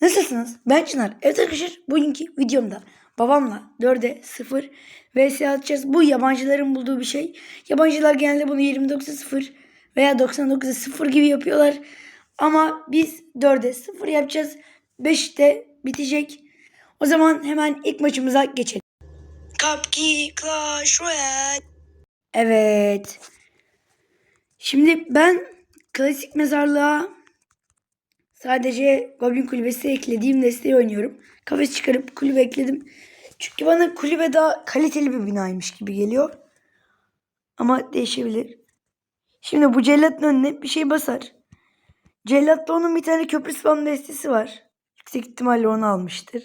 Nasılsınız? Ben Çınar. Evet arkadaşlar bugünkü videomda babamla 4'e 0 vs atacağız. Bu yabancıların bulduğu bir şey. Yabancılar genelde bunu 29'a 0 veya 99'a 0 gibi yapıyorlar. Ama biz 4'e 0 yapacağız. 5'te bitecek. O zaman hemen ilk maçımıza geçelim. Cupkey Clash Royale. Evet. Şimdi ben klasik mezarlığa Sadece Goblin kulübesi eklediğim desteği oynuyorum. Kafes çıkarıp kulübe ekledim. Çünkü bana kulübe daha kaliteli bir binaymış gibi geliyor. Ama değişebilir. Şimdi bu cellatın önüne bir şey basar. Cellatta onun bir tane köprü spam destesi var. Yüksek ihtimalle onu almıştır.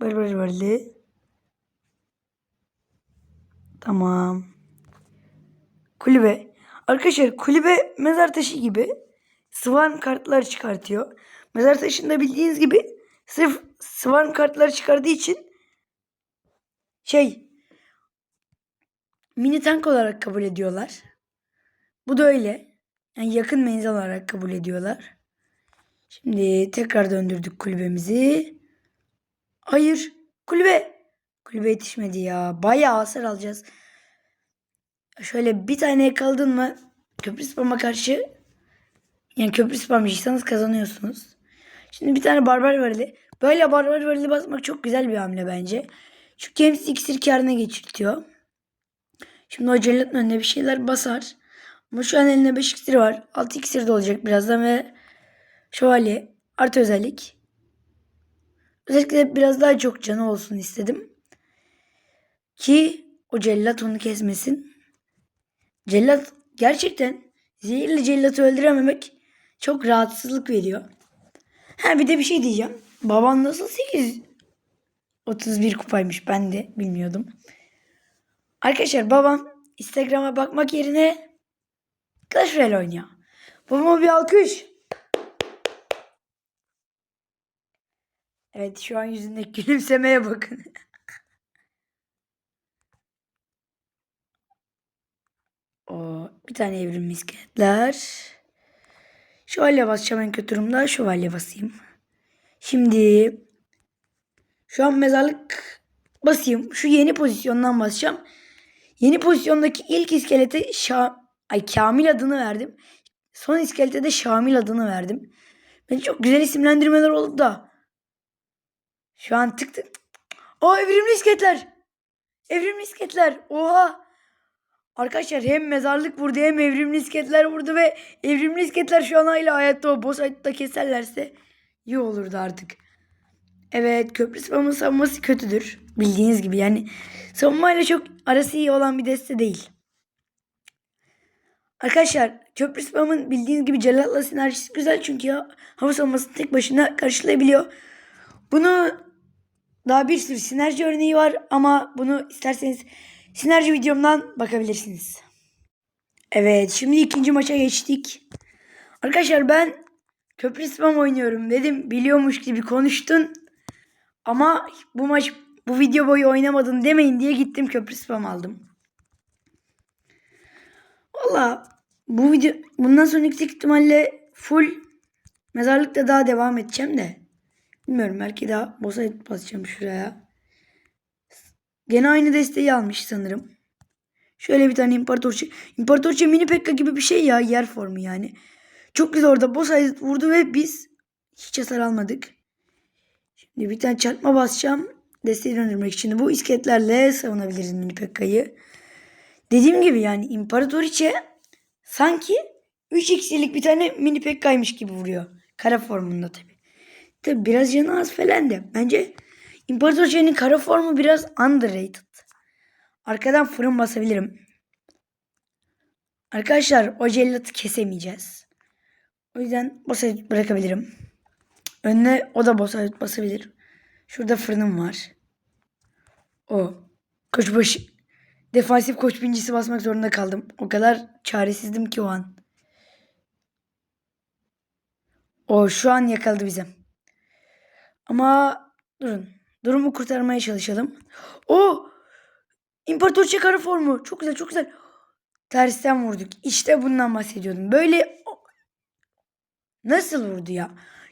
Böyle böyle böyle. Tamam. Kulübe. Arkadaşlar kulübe mezar taşı gibi swarm kartlar çıkartıyor. Mezar taşında bildiğiniz gibi sırf swarm kartlar çıkardığı için şey mini tank olarak kabul ediyorlar. Bu da öyle. Yani yakın menzil olarak kabul ediyorlar. Şimdi tekrar döndürdük kulübemizi. Hayır. Kulübe. Kulübe yetişmedi ya. Bayağı hasar alacağız. Şöyle bir tane yakaladın mı köprü spam'a karşı yani köprü spamcıysanız kazanıyorsunuz. Şimdi bir tane barbar varili. Böyle barbar varili basmak çok güzel bir hamle bence. Çünkü hem sizi iksir karına geçirtiyor. Şimdi o cellatın önüne bir şeyler basar. Ama şu an elinde 5 iksir var. 6 iksir de olacak birazdan ve şövalye artı özellik. Özellikle biraz daha çok canı olsun istedim. Ki o cellat onu kesmesin. Cellat gerçekten zehirli cellatı öldürememek çok rahatsızlık veriyor. Ha bir de bir şey diyeceğim. Baban nasıl 8 31 kupaymış ben de bilmiyordum. Arkadaşlar babam Instagram'a bakmak yerine Clash Royale oynuyor. Babama bir alkış. Evet şu an yüzündeki gülümsemeye bakın. O bir tane evrim misketler. Şövalye basacağım en kötü durumda. Şövalye basayım. Şimdi şu an mezarlık basayım. Şu yeni pozisyondan basacağım. Yeni pozisyondaki ilk iskelete Şa Ay Kamil adını verdim. Son iskelete de Şamil adını verdim. Ben çok güzel isimlendirmeler oldu da. Şu an tık tık. O evrimli iskeletler. Evrimli iskeletler. Oha. Arkadaşlar hem mezarlık vurdu hem evrimli isketler vurdu ve evrimli isketler şu an hala hayatta o boss hayatta keserlerse iyi olurdu artık. Evet köprü spamın savunması kötüdür. Bildiğiniz gibi yani savunmayla çok arası iyi olan bir deste değil. Arkadaşlar köprü spamın bildiğiniz gibi cellatla sinerjisi güzel çünkü ya hava savunmasını tek başına karşılayabiliyor. Bunu daha bir sürü sinerji örneği var ama bunu isterseniz Sinerji videomdan bakabilirsiniz. Evet şimdi ikinci maça geçtik. Arkadaşlar ben köprü spam oynuyorum dedim. Biliyormuş gibi konuştun. Ama bu maç bu video boyu oynamadın demeyin diye gittim köprü spam aldım. Valla bu video bundan sonra yüksek ihtimalle full mezarlıkta daha devam edeceğim de. Bilmiyorum belki daha boss'a basacağım şuraya. Gene aynı desteği almış sanırım. Şöyle bir tane imparatorçe. İmparatorçe mini pekka gibi bir şey ya. Yer formu yani. Çok güzel orada boss vurdu ve biz hiç hasar almadık. Şimdi bir tane çarpma basacağım. Desteği döndürmek için. Bu iskeletlerle savunabiliriz mini pekkayı. Dediğim gibi yani imparatoriçe sanki 3 x'lik bir tane mini pekkaymış gibi vuruyor. Kara formunda tabi. Tabi biraz canı az falan da. Bence İmparatorçe'nin kara formu biraz underrated. Arkadan fırın basabilirim. Arkadaşlar o cellatı kesemeyeceğiz. O yüzden boss bırakabilirim. Önüne o da boss basabilir. Şurada fırınım var. O. Koçbaşı. Defansif koç bincisi basmak zorunda kaldım. O kadar çaresizdim ki o an. O şu an yakaladı bizi. Ama durun. Durumu kurtarmaya çalışalım. O İmparatorçe kara formu. Çok güzel çok güzel. Tersten vurduk. İşte bundan bahsediyordum. Böyle Nasıl vurdu ya?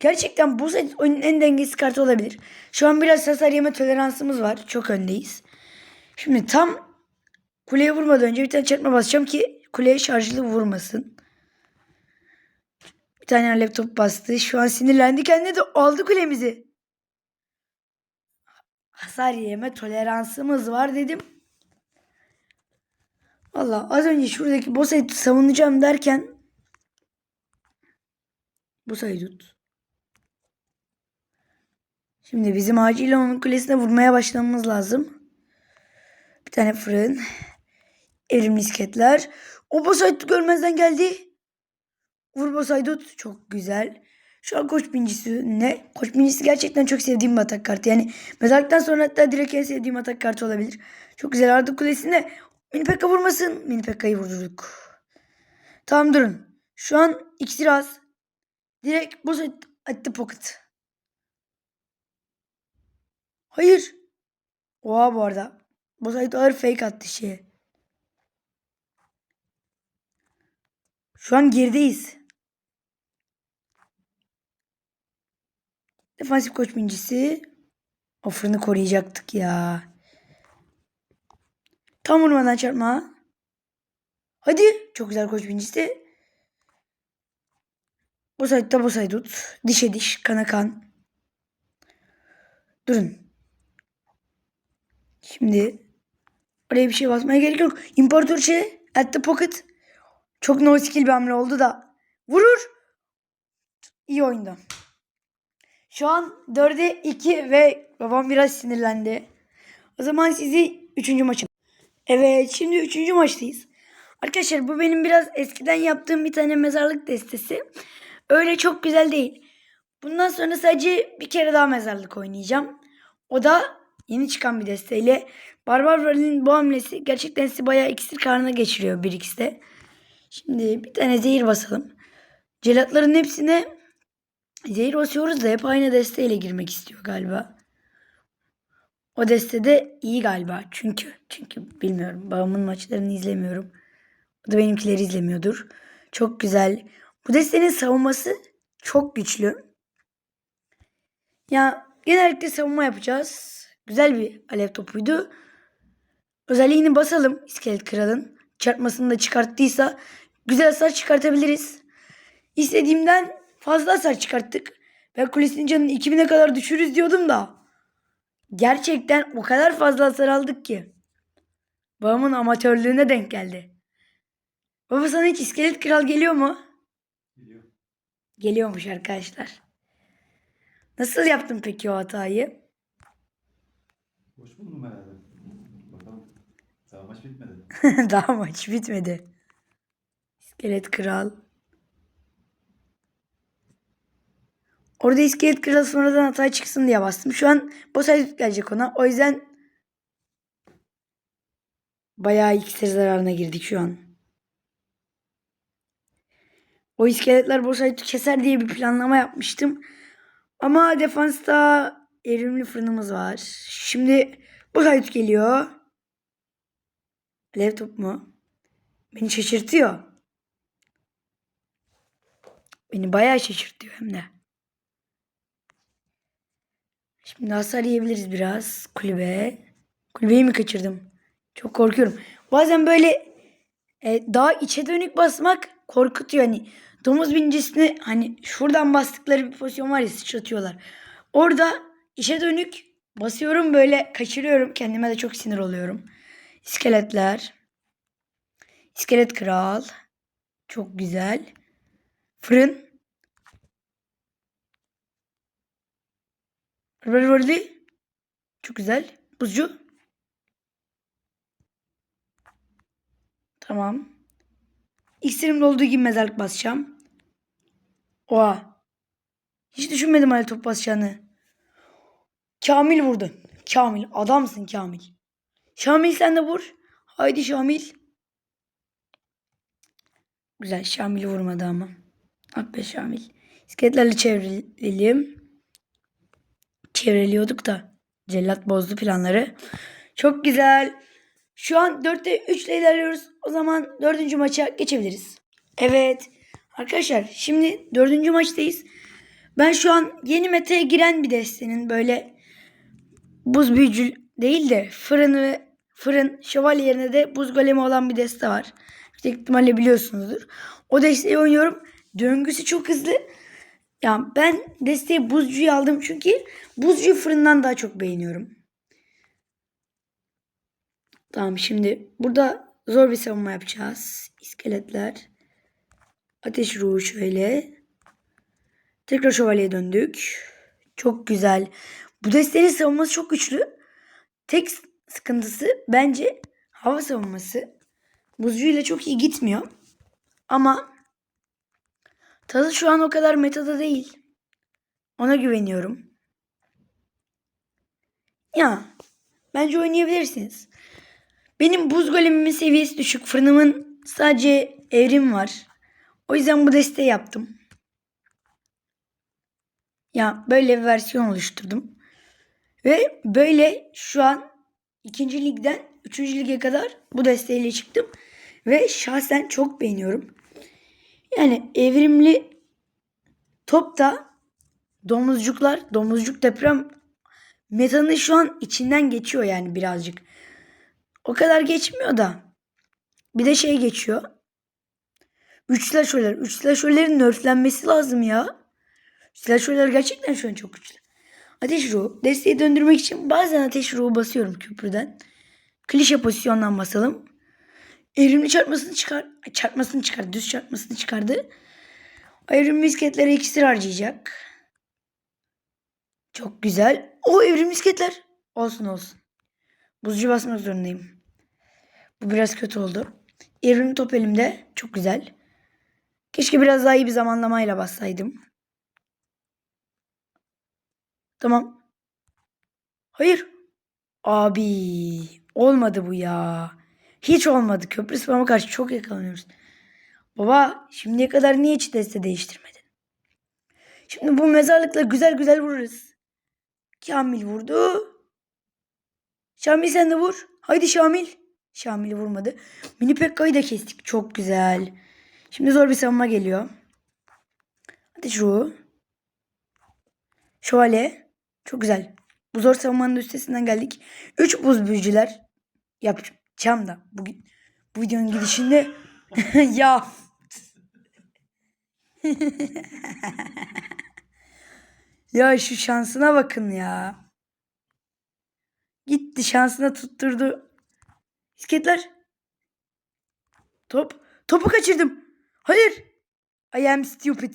Gerçekten bu set oyunun en dengesiz kartı olabilir. Şu an biraz hasar yeme toleransımız var. Çok öndeyiz. Şimdi tam kuleye vurmadan önce bir tane çarpma basacağım ki kuleye şarjlı vurmasın. Bir tane laptop bastı. Şu an sinirlendi kendine de aldı kulemizi. Hasar yeme toleransımız var dedim. Valla az önce şuradaki boss haydut'u savunacağım derken boss haydut. Şimdi bizim acilen onun kulesine vurmaya başlamamız lazım. Bir tane fırın. Evrimli isketler. O boss haydut görmezden geldi. Vur boss haydut. Çok güzel. Şu an koç bincisi ne? Koç bincisi gerçekten çok sevdiğim bir atak kartı. Yani mezarlıktan sonra hatta direkt en sevdiğim atak kartı olabilir. Çok güzel Arda Kulesi'nde Mini Pekka vurmasın. Mini Pekka'yı vurdurduk. Tamam durun. Şu an iksir az. Direkt boss at- attı pocket. Hayır. Oha bu arada. Boss ağır fake attı şeye. Şu an gerideyiz. Defansif koç bincisi. O fırını koruyacaktık ya. Tam vurmadan çarpma. Hadi. Çok güzel koç bincisi. Bu sayıda bu sayı tut. Dişe diş. Kana kan. Durun. Şimdi oraya bir şey basmaya gerek yok. İmparator şey at the pocket. Çok no skill bir hamle oldu da. Vurur. İyi oyundu. Şu an 4'e 2 ve babam biraz sinirlendi. O zaman sizi 3. maçım. Evet şimdi 3. maçtayız. Arkadaşlar bu benim biraz eskiden yaptığım bir tane mezarlık destesi. Öyle çok güzel değil. Bundan sonra sadece bir kere daha mezarlık oynayacağım. O da yeni çıkan bir desteyle. Barbar Vali'nin bu hamlesi gerçekten sizi bayağı iksir karnına geçiriyor 1x'te. Şimdi bir tane zehir basalım. Celatların hepsine zehir basıyoruz da hep aynı desteyle girmek istiyor galiba. O destede iyi galiba. Çünkü çünkü bilmiyorum. Babamın maçlarını izlemiyorum. O da benimkileri izlemiyordur. Çok güzel. Bu destenin savunması çok güçlü. Ya genellikle savunma yapacağız. Güzel bir alev topuydu. Özelliğini basalım iskelet kralın. Çarpmasını da çıkarttıysa güzel hasar çıkartabiliriz. İstediğimden fazla hasar çıkarttık. Ben kulesinin canını 2000'e kadar düşürürüz diyordum da. Gerçekten o kadar fazla hasar aldık ki. Babamın amatörlüğüne denk geldi. Baba sana hiç iskelet kral geliyor mu? Geliyor. Geliyormuş arkadaşlar. Nasıl yaptın peki o hatayı? Boş buldum herhalde. Bakalım. Daha maç bitmedi. Daha maç bitmedi. İskelet kral. Orada iskelet kral sonradan hata çıksın diye bastım. Şu an boss fight gelecek ona. O yüzden bayağı iksir zararına girdik şu an. O iskeletler boss fight'ı keser diye bir planlama yapmıştım. Ama defansta evrimli fırınımız var. Şimdi boss fight geliyor. Alev top mu? Beni şaşırtıyor. Beni bayağı şaşırtıyor hem de. Şimdi hasar yiyebiliriz biraz kulübe. Kulübeyi mi kaçırdım? Çok korkuyorum. Bazen böyle e, daha içe dönük basmak korkutuyor. Hani domuz bincisini hani şuradan bastıkları bir pozisyon var ya sıçratıyorlar. Orada içe dönük basıyorum böyle kaçırıyorum. Kendime de çok sinir oluyorum. İskeletler. İskelet kral. Çok güzel. Fırın. Röverli. Çok güzel. Buzcu. Tamam. İksirimde olduğu gibi mezarlık basacağım. Oha. Hiç düşünmedim öyle top basacağını. Kamil vurdu. Kamil. Adamsın Kamil. Şamil sen de vur. Haydi Şamil. Güzel Şamil vurmadı ama. Ah be Şamil. İskeletlerle çevrilelim. Çevreliyorduk da. Cellat bozdu planları. Çok güzel. Şu an 4'te 3 ile ilerliyoruz. O zaman dördüncü maça geçebiliriz. Evet. Arkadaşlar şimdi dördüncü maçtayız. Ben şu an yeni metaya giren bir destenin böyle buz büyücü değil de fırın ve fırın şövalye yerine de buz golemi olan bir deste var. Yüksek ihtimalle biliyorsunuzdur. O desteği oynuyorum. Döngüsü çok hızlı. Ya ben desteği buzcuyu aldım çünkü buzcuyu fırından daha çok beğeniyorum. Tamam şimdi burada zor bir savunma yapacağız. İskeletler. Ateş ruhu şöyle. Tekrar şövalyeye döndük. Çok güzel. Bu destenin savunması çok güçlü. Tek sıkıntısı bence hava savunması. Buzcuyla çok iyi gitmiyor. Ama tadı şu an o kadar metada değil. Ona güveniyorum. Ya bence oynayabilirsiniz. Benim buz golemimin seviyesi düşük. Fırınımın sadece evrim var. O yüzden bu desteği yaptım. Ya böyle bir versiyon oluşturdum. Ve böyle şu an ikinci ligden üçüncü lige kadar bu desteğiyle çıktım. Ve şahsen çok beğeniyorum. Yani evrimli topta domuzcuklar, domuzcuk deprem metanın şu an içinden geçiyor yani birazcık. O kadar geçmiyor da. Bir de şey geçiyor. Üç slasher'ler. Üç slasher'lerin nerflenmesi lazım ya. Slasher'ler gerçekten şu an çok güçlü. Ateş ruhu. Desteği döndürmek için bazen ateş ruhu basıyorum köprüden. Klişe pozisyondan basalım. Evrimli çarpmasını çıkar. Çarpmasını çıkardı. Düz çarpmasını çıkardı. Evrimli misketlere iksir harcayacak. Çok güzel. O evrimli misketler. Olsun olsun. Buzcu basmak zorundayım. Bu biraz kötü oldu. Evrimli top elimde. Çok güzel. Keşke biraz daha iyi bir zamanlamayla bassaydım. Tamam. Hayır. Abi olmadı bu ya. Hiç olmadı. Köprü spama karşı çok yakalanıyoruz. Baba şimdiye kadar niye hiç deste değiştirmedin? Şimdi bu mezarlıkla güzel güzel vururuz. Kamil vurdu. Şamil sen de vur. Haydi Şamil. Şamil vurmadı. Mini Pekka'yı da kestik. Çok güzel. Şimdi zor bir savunma geliyor. Ateş ruhu. Şövalye. Çok güzel. Bu zor savunmanın üstesinden geldik. 3 buz büyücüler yapacağım da. Bugün bu videonun gidişinde ya ya şu şansına bakın ya. Gitti şansına tutturdu. İsketler. Top. Topu kaçırdım. Hayır. I am stupid.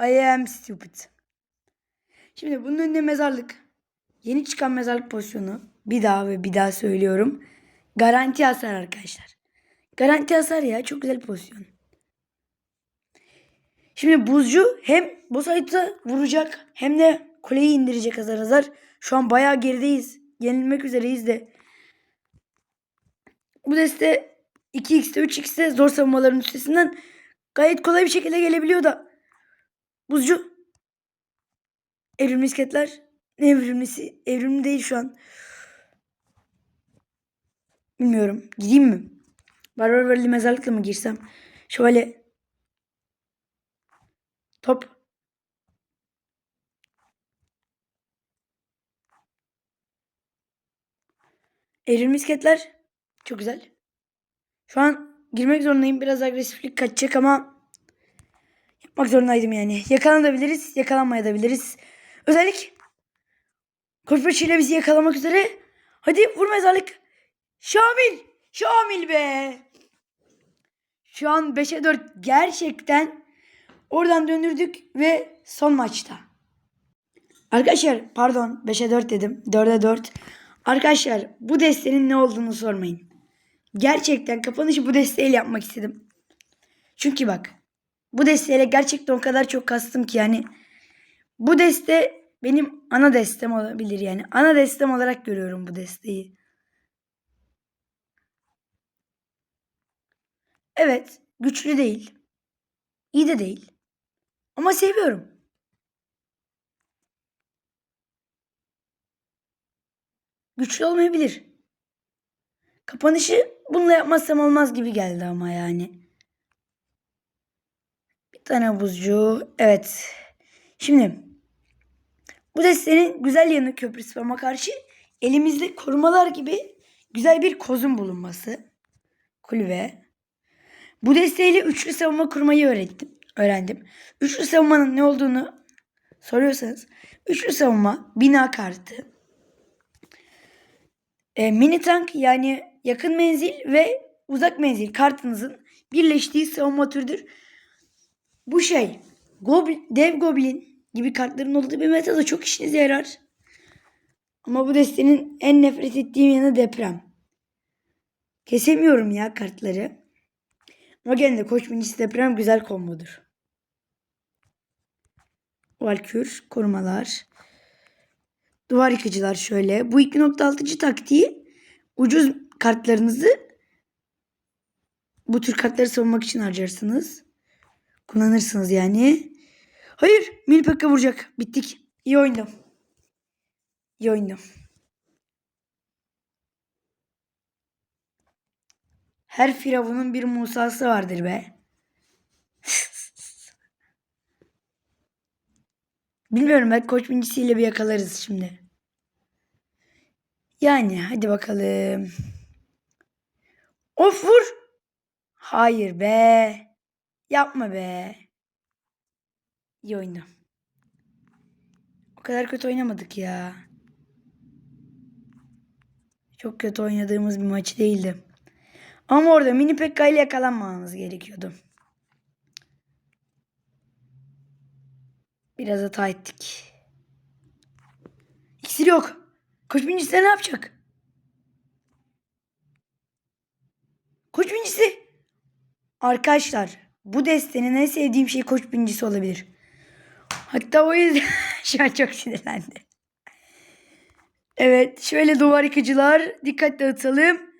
I am stupid. Şimdi bunun önüne mezarlık. Yeni çıkan mezarlık pozisyonu. Bir daha ve bir daha söylüyorum. Garanti hasar arkadaşlar. Garanti hasar ya. Çok güzel pozisyon. Şimdi buzcu hem bu sayıda vuracak hem de kuleyi indirecek azar azar. Şu an bayağı gerideyiz. Yenilmek üzereyiz de. Bu deste 2x'te 3x'te zor savunmaların üstesinden gayet kolay bir şekilde gelebiliyor da. Buzcu. Evrimli misketler. Evrimlisi? Evrimli değil şu an. Bilmiyorum. Gideyim mi? Barbar Valley mezarlıkla mı girsem? Şöyle. Top. Evrimli misketler. Çok güzel. Şu an girmek zorundayım. Biraz agresiflik kaçacak ama yapmak zorundaydım yani. Yakalanabiliriz, yakalanmayabiliriz. Özellik Korporaç ile bizi yakalamak üzere. Hadi vur mezarlık. Şamil. Şamil be. Şu an 5'e 4 gerçekten oradan döndürdük ve son maçta. Arkadaşlar pardon 5'e 4 dedim. 4'e 4. Arkadaşlar bu destenin ne olduğunu sormayın. Gerçekten kapanışı bu desteğiyle yapmak istedim. Çünkü bak bu desteğiyle gerçekten o kadar çok kastım ki yani bu deste benim ana destem olabilir yani. Ana destem olarak görüyorum bu desteği. Evet, güçlü değil. İyi de değil. Ama seviyorum. Güçlü olmayabilir. Kapanışı bununla yapmazsam olmaz gibi geldi ama yani. tane buzcu. Evet. Şimdi bu destenin güzel yanı köprü spama karşı elimizde korumalar gibi güzel bir kozun bulunması. Kulübe. Bu desteğiyle üçlü savunma kurmayı öğrettim. Öğrendim. Üçlü savunmanın ne olduğunu soruyorsanız üçlü savunma bina kartı. E, mini tank yani yakın menzil ve uzak menzil kartınızın birleştiği savunma türüdür. Bu şey goblin, dev goblin gibi kartların olduğu bir metada çok işinize yarar. Ama bu destenin en nefret ettiğim yanı deprem. Kesemiyorum ya kartları. De koç minicisi deprem güzel kombodur. Valkür, korumalar. Duvar yıkıcılar şöyle. Bu 2.6. taktiği ucuz kartlarınızı bu tür kartları savunmak için harcarsınız. Kullanırsınız yani. Hayır. Milpekka vuracak. Bittik. İyi oynadım. İyi oynadım. Her firavunun bir Musa'sı vardır be. Bilmiyorum belki koç binicisiyle bir yakalarız şimdi. Yani hadi bakalım. Of vur. Hayır be. Yapma be. İyi oynadım. O kadar kötü oynamadık ya. Çok kötü oynadığımız bir maç değildi. Ama orada mini Pekka ile yakalanmamamız gerekiyordu. Biraz hata ettik. İksir yok. Koç binicisi de ne yapacak? Koç binicisi. Arkadaşlar bu destenin en sevdiğim şey koç binicisi olabilir. Hatta o yüzden şu an çok sinirlendi. Evet şöyle duvar yıkıcılar. Dikkat dağıtalım.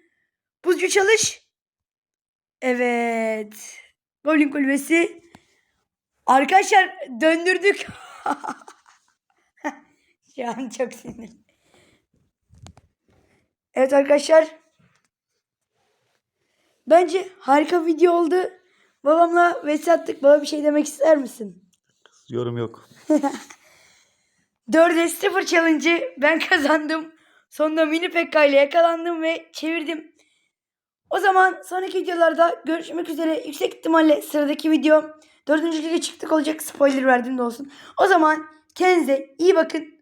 Buzcu çalış. Evet. Goblin kulübesi. Arkadaşlar döndürdük. Şu an çok sinirli. Evet arkadaşlar. Bence harika video oldu. Babamla vs attık. Baba bir şey demek ister misin? Yorum yok. 4'e 0 challenge'ı ben kazandım. Sonunda mini Pekka ile yakalandım ve çevirdim. O zaman sonraki videolarda görüşmek üzere. Yüksek ihtimalle sıradaki video 4. lige çıktık olacak. Spoiler verdim de olsun. O zaman kendinize iyi bakın.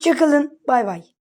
Hoşçakalın. Bay bay.